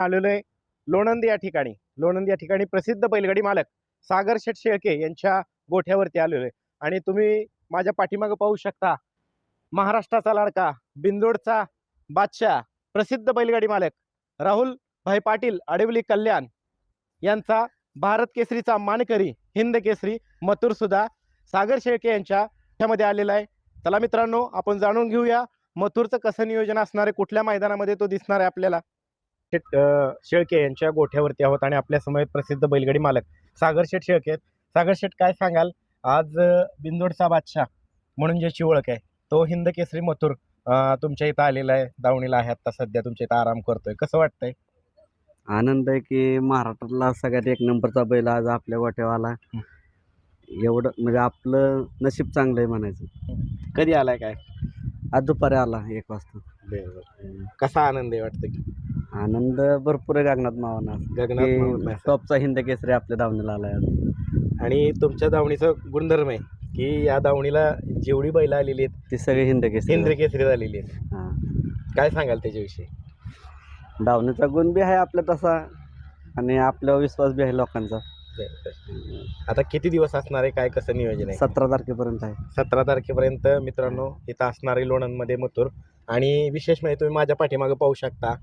आलेलो आहे. लोणंद या ठिकाणी. लोणंद या ठिकाणी प्रसिद्ध बैलगाडी मालक सागर शेठ शेळके यांच्या गोठ्यावरती आलेलो आहे. आणि तुम्ही माझ्या पाठीमागं पाहू शकता महाराष्ट्राचा लाडका बिंदोडचा बादशाह प्रसिद्ध बैलगाडी मालक राहुल भाई पाटील अडवली कल्याण यांचा भारत केसरीचा मानकरी हिंद केसरी मथुर सुद्धा सागर शेळके यांच्या गोठ्यामध्ये आलेला आहे. चला मित्रांनो आपण जाणून घेऊया मथुरचं कसं नियोजन असणार आहे कुठल्या मैदानामध्ये तो दिसणार आहे आपल्याला. शेट शेळके यांच्या गोठ्यावरती आहोत आणि आपल्यासमोर प्रसिद्ध बैलगाडी मालक सागर शेठ शेळके आहेत. सागर शेठ काय सांगाल? आज बिंदोडचा बादशाह म्हणून ज्याची ओळख आहे तो हिंद केसरी मथुर तुमच्या इथं आलेला आहे दावणीला आहे आता सध्या तुमच्या इथं आराम करतोय. कसं वाटतंय? आनंद आहे की महाराष्ट्रातला सगळ्यात एक नंबरचा बैल आज आपल्या गोठ्यावाला. एवढं म्हणजे आपलं नशीब चांगलं आहे म्हणायचं. कधी आलाय काय? आज दुपारी आला एक वाजता. कसा आनंद आहे वाटतं की? आनंद भरपूर आहे गगनात मावाना. असं. टॉपचा हिंद केसरी आपल्या धावणीला आलाय आज. आणि तुमच्या दावणीचा गुणधर्म आहे की या दावणीला जेवढी बैल आलेली आहेत ती सगळी हिंद केसरी हिंद केसरी झालेली आहेत. हां. काय सांगाल त्याच्याविषयी? धावणीचा गुण बी आहे आपला तसा आणि आपल्यावर विश्वास बी आहे लोकांचा. आता किती दिवस असणार आहे? काय कसं नियोजन आहे? सतरा तारखेपर्यंत आहे. सतरा तारखेपर्यंत मित्रांनो इथं असणार आहे लोणंदमध्ये मथुर. आणि विशेष म्हणजे तुम्ही माझ्या पाठीमागं पाहू शकता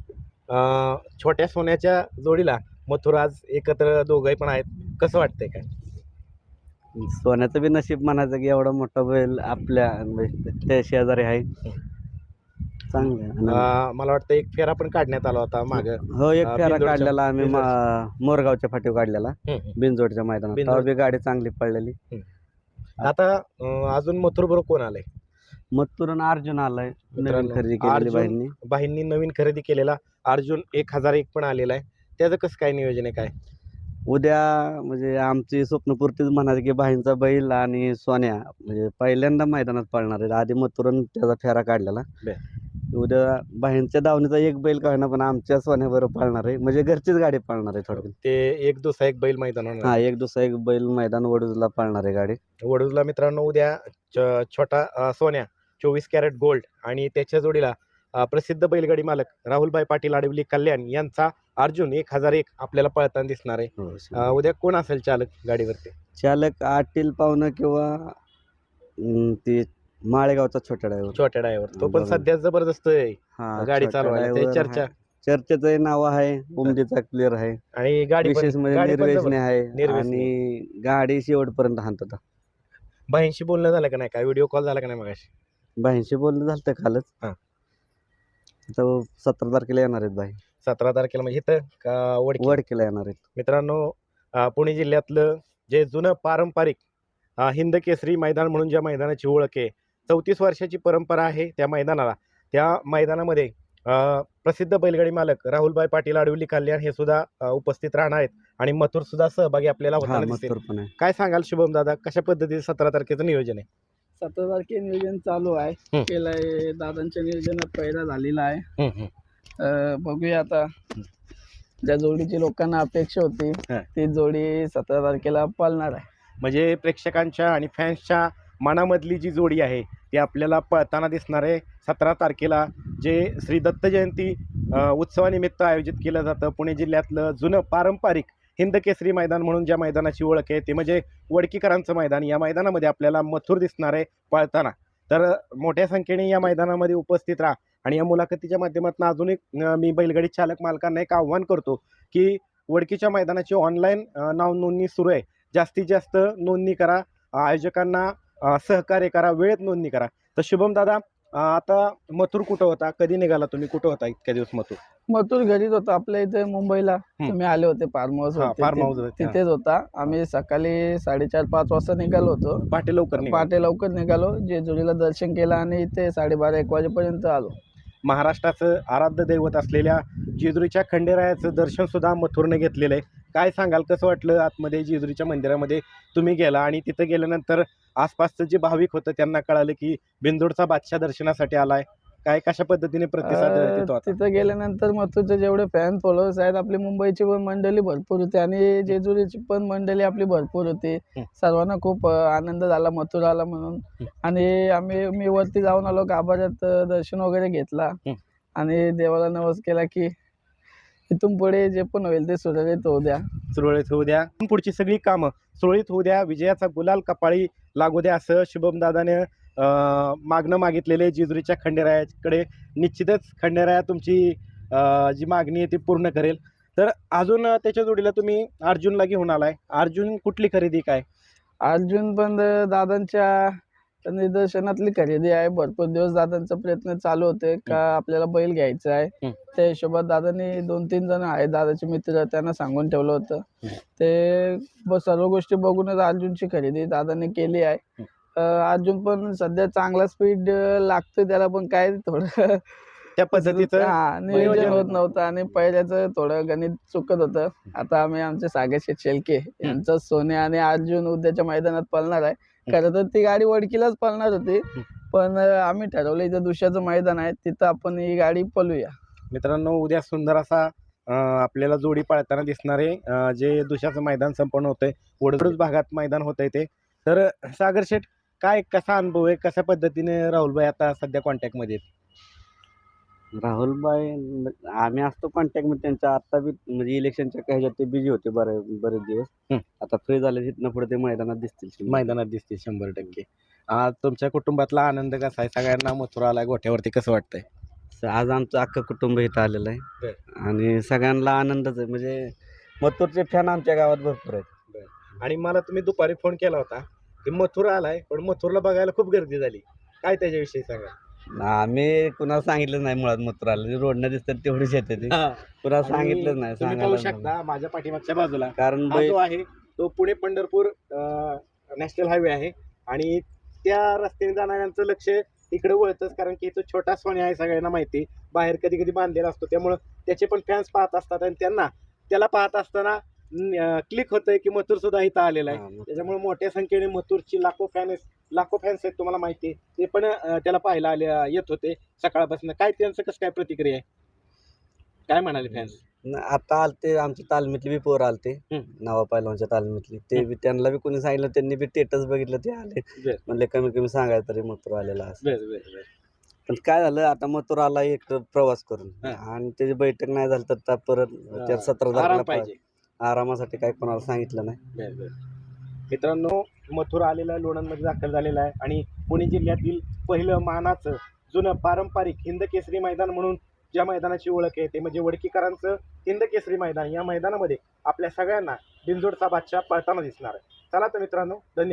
छोट्या सोन्याच्या जोडीला मथुर आज एकत्र दोघंही पण आहेत. कसं वाटतंय काय? सोन्याचं बी नशीब म्हणायचं की एवढा मोठा बैल आपल्या म्हणजे त्या शेजारी आहे. चांगलं. अं, मला वाटतं एक फेरा पण काढण्यात आला होता मागं. हो एक अं, फेरा काढलेला आम्ही मा- मोरगावच्या फाटीव काढलेला. बिनजोडच्या मैदानात. बिनजोड. बी गाडी चांगली पडलेली. आता अं, अजून मथुर बरोबर कोण आलंय? मत्तूरन अर्जुन आलाय नवीन मित्रांनो, खरेदी केलेली अर्जुन- बाईंनी. बाहींनी नवीन खरेदी केलेला. अर्जुन एक हजार एक पण आलेला आहे. त्याचं कसं काय नियोजन आहे काय? उद्या म्हणजे आमची स्वप्नपूर्तीच म्हणायची की बाईंचा बैल आणि सोन्या म्हणजे पहिल्यांदा मैदानात पळणार आहे आधी मथुरन त्याचा फेरा काढलेला. उद्या बाईंच्या दावणीचा एक बैल का होईना पण आमच्या सोन्याबरोबर पळणार आहे. म्हणजे घरचीच गाडी पळणार आहे थोडक्यात. ते एक दुसरा एक बैल मैदान होणार हा एक दुसरा एक बैल मैदान वडूजला पळणार आहे गाडी. वडूजला मित्रांनो उद्या छ- छोटा अ, सोन्या चोवीस कॅरेट गोल्ड आणि त्याच्या जोडीला प्रसिद्ध बैलगाडी मालक राहुलभाई पाटील आडवली कल्याण यांचा अर्जुन एक हजार एक आपल्याला पळताना दिसणार आहे. हो, उद्या कोण असेल चालक गाडीवरती? चालक आटील पाहुणं किंवा ते माळेगावचा छोटा ड्रायव्हर. छोट्या ड्रायव्हर. तो पण. सध्या जबरदस्त आहे. गाडी चालवायला चर्चा. चर्चेचं नाव आहे उमदीचा क्लिअर आहे. आणि गाडी विशेष म्हणजे. आहे. आणि गाडी शेवटपर्यंत हाणतात. बाईंशी बोलणं झालं का नाही? काय? व्हिडिओ कॉल झाला का नाही मगाशी? बाईंशी बोलणं झालं होतं कालच. हा. आता सतरा तारखेला येणार आहेत बाई. सतरा तारखेला म्हणजे इथं का वडकी? वडकीला येणार आहेत. मित्रांनो अ, पुणे जिल्ह्यातलं जे जुनं पारंपरिक अ, हिंद केसरी मैदान म्हणून ज्या मैदानाची ओळख आहे चौतीस वर्षाची परंपरा आहे त्या मैदानाला. त्या मैदानामध्ये अ, प्रसिद्ध बैलगाडी मालक राहुलभाई पाटील आडवली कल्याण हे सुद्धा अ, उपस्थित राहणार आहेत. आणि मथुर सुद्धा सहभागी आपल्याला हा होताना दिसतील मथुर पण आहे. काय सांगाल शुभम दादा? कशा पद्धतीने सतरा तारखेचं नियोजन आहे? सतरा तारखे नियोजन चालू आहे. केलंय दादांच्या नियोजनात पहिला झालेला आहे. अं, बघूया आता. ज्या जोडीची लोकांना अपेक्षा होती हं. ती जोडी सतरा तारखेला पाळणार आहे. म्हणजे प्रेक्षकांच्या आणि फॅन्सच्या मनामधली जी जोडी आहे ती आपल्याला पळताना दिसणार आहे. सतरा तारखेला जे श्री दत्त जयंती अ, उत्सवानिमित्त आयोजित केलं जातं पुणे जिल्ह्यातलं जुनं पारंपरिक हिंद केसरी मैदान म्हणून ज्या मैदानाची ओळख आहे ते म्हणजे वडकीकरांचं मैदान. या मैदानामध्ये आपल्याला मथुर दिसणार आहे पळताना. तर मोठ्या संख्येने या मैदानामध्ये उपस्थित राहा. आणि या मुलाखतीच्या माध्यमातून अजून एक मी बैलगाडी चालक मालकांना एक आव्हान करतो की वडकीच्या मैदानाची ऑनलाईन नाव नोंदणी सुरू आहे. जास्तीत जास्त नोंदणी करा. आयोजकांना सहकार्य करा. वेळेत नोंदणी करा. तर शुभम दादा आता मथुर कुठं होता? कधी निघाला तुम्ही? कुठं होता इतक्या दिवस मथुर? मथुर घरीच होता. आपल्या इथे मुंबईला. तुम्ही आले होते फार्म हाऊस हा, होते फार्म हाऊस होते, हा. तिथेच होता. आम्ही सकाळी साडेचार पाच वाजता निघालो होतो. पहाटे लवकर निघाला. पहाटे लवकर निघालो. जेजुरीला दर्शन केलं आणि इथे साडेबारा एक वाजेपर्यंत आलो. महाराष्ट्राचं आराध्य दैवत असलेल्या जेजुरीच्या खंडेरायाचं दर्शन सुद्धा मथुरने घेतलेलं आहे. काय सांगाल? कसं वाटलं आतमध्ये जेजुरीच्या मंदिरामध्ये तुम्ही गेला आणि तिथं गेल्यानंतर आसपासचं जे भाविक होतं त्यांना कळालं की बिंदोडचा बादशाह दर्शनासाठी आलाय. काय कशा पद्धतीने प्रतिसाद तिथं गेल्यानंतर मथुरचे जेवढे फॅन फॉलोअर्स आहेत आपली मुंबईची पण मंडळी भरपूर होती आणि जेजुरीची पण मंडळी आपली भरपूर होती. सर्वांना खूप आनंद झाला मथुर आला म्हणून. आणि आम्ही मी वरती जाऊन आलो गाभाऱ्यात दर्शन वगैरे घेतला. आणि देवाला नवस केला की इथून पुढे जे पण होईल ते सुरळीत होऊ द्या. सुरळीत होऊ द्या. पुढची सगळी कामं सुरळीत होऊ द्या. विजयाचा गुलाल कपाळी लागू द्या असं शुभम दादाने मागणं मागितलेले जेजुरीच्या खंडेरायाकडे. निश्चितच खंडेराया तुमची जी मागणी आहे ती पूर्ण करेल. तर अजून त्याच्या जोडीला तुम्ही अर्जुनला घेऊन आलाय. अर्जुन कुठली खरेदी काय? अर्जुन पण दादांच्या निदर्शनातली खरेदी आहे. भरपूर दिवस दादांचा प्रयत्न चालू होते. का आपल्याला बैल घ्यायचा आहे. त्या हिशोबात दादांनी दोन तीन जण आहेत. दादाचे मित्र त्यांना सांगून ठेवलं होतं. ते सर्व गोष्टी बघूनच अर्जुनची खरेदी दादांनी केली आहे. अर्जुन पण सध्या चांगला स्पीड लागतोय त्याला पण काय थोडं त्या पद्धतीचं हा नियोजन होत नव्हतं आणि पहिल्याचं थोडं गणित चुकत होतं. आता आम्ही आमचे सागर शेठ शेळके यांचा सोने आणि अर्जुन उद्याच्या मैदानात पळणार आहे. खरं तर ती गाडी वडकीलाच पळणार होती. पण आम्ही ठरवलं इथं दुसऱ्याचं मैदान आहे तिथं आपण ही गाडी पळूया. मित्रांनो उद्या सुंदर असा आपल्याला जोडी पाळताना दिसणारे जे दुशाचं मैदान संपन्न होतंय वडदूज भागात मैदान होतंय ते. तर सागर शेठ काय कसा अनुभव आहे? कशा पद्धतीने राहुलभाई आता सध्या कॉन्टॅक्टमध्ये आहेत? राहुलबाई आम्ही असतो कॉन्टॅक्टमध्ये. त्यांच्या आता बी म्हणजे इलेक्शनच्या काही ह्याच्यात ते बिझी होते बरे बरेच दिवस. आता फ्री झाले तिथनं पुढे ते मैदानात दिसतील मैदानात दिसते शंभर टक्के. आज तुमच्या कुटुंबातला आनंद कसा आहे? सगळ्यांना मथुरा आलाय गोठ्यावरती कसं वाटतंय? स- आज आमचं अख्खं कुटुंब इथं आलेलं आहे. आणि सगळ्यांना आनंदच आहे. म्हणजे मथुरचे फॅन आमच्या गावात भरपूर आहेत. आणि मला तुम्ही दुपारी फोन केला होता. की मथुरा आलाय पण मथुरला बघायला खूप गर्दी झाली. काय त्याच्याविषयी सांगा आम्ही कुणाला सांगितलं नाही मुळात मथुर आलं रोडनं दिसतात तेवढीच येते ते. कुणाला आणि सांगितलं नाही तुम्ही पाहू सांगायला शकता माझ्या पाठीमागच्या बाजूला. कारण हा बैल जो आहे तो पुणे पंढरपूर नॅशनल हायवे आहे. आणि त्या रस्त्याने जाणाऱ्यांचं लक्ष इकडे वळतच कारण की तो छोटा सोने आहे सगळ्यांना माहिती. बाहेर कधी कधी बांधलेला असतो त्यामुळं त्याचे पण फॅन्स पाहत असतात आणि त्यांना त्याला पाहत असताना क्लिक होतंय की मथुर सुद्धा इथं आलेला आहे. त्याच्यामुळे मोठ्या संख्येने मथुरची लाखो फॅन लाखो फॅन्स आहेत तुम्हाला माहिती आहे. ते पण त्याला पाहायला आले येत होते सकाळपासून. काय त्यांचं कसं काय प्रतिक्रिया आहे? काय म्हणाले फॅन्स आता आलते आमची तालमीतली बी पोरं आलते. नावा पहिलवानच्या तालमीतली. ते बी त्यांना बी कोणी सांगितलं त्यांनी बी स्टेटस बघितलं ते आले. म्हणले कमी कमी सांगायचं तरी मथुर आलेला पण काय झालं आता मथुर आला एक प्रवास करून. आणि त्याची बैठक नाही झाली तर परत त्या सतरा तारखेला पाहिजे. आरामासाठी काही कोणाला सांगितलं नाही. बर, मित्रांनो मथुरा आलेला आहे लोणंदमध्ये दाखल झालेला आहे आणि पुणे जिल्ह्यातील पहिलं मानाचं जुनं पारंपरिक हिंद केसरी मैदान म्हणून ज्या मैदानाची ओळख आहे ते म्हणजे वडकीकरांचं हिंद केसरी मैदान. या मैदानामध्ये आपल्या सगळ्यांना बिंजोडचा बादशाह पळताना दिसणार आहे. चला तर मित्रांनो धन्यवाद.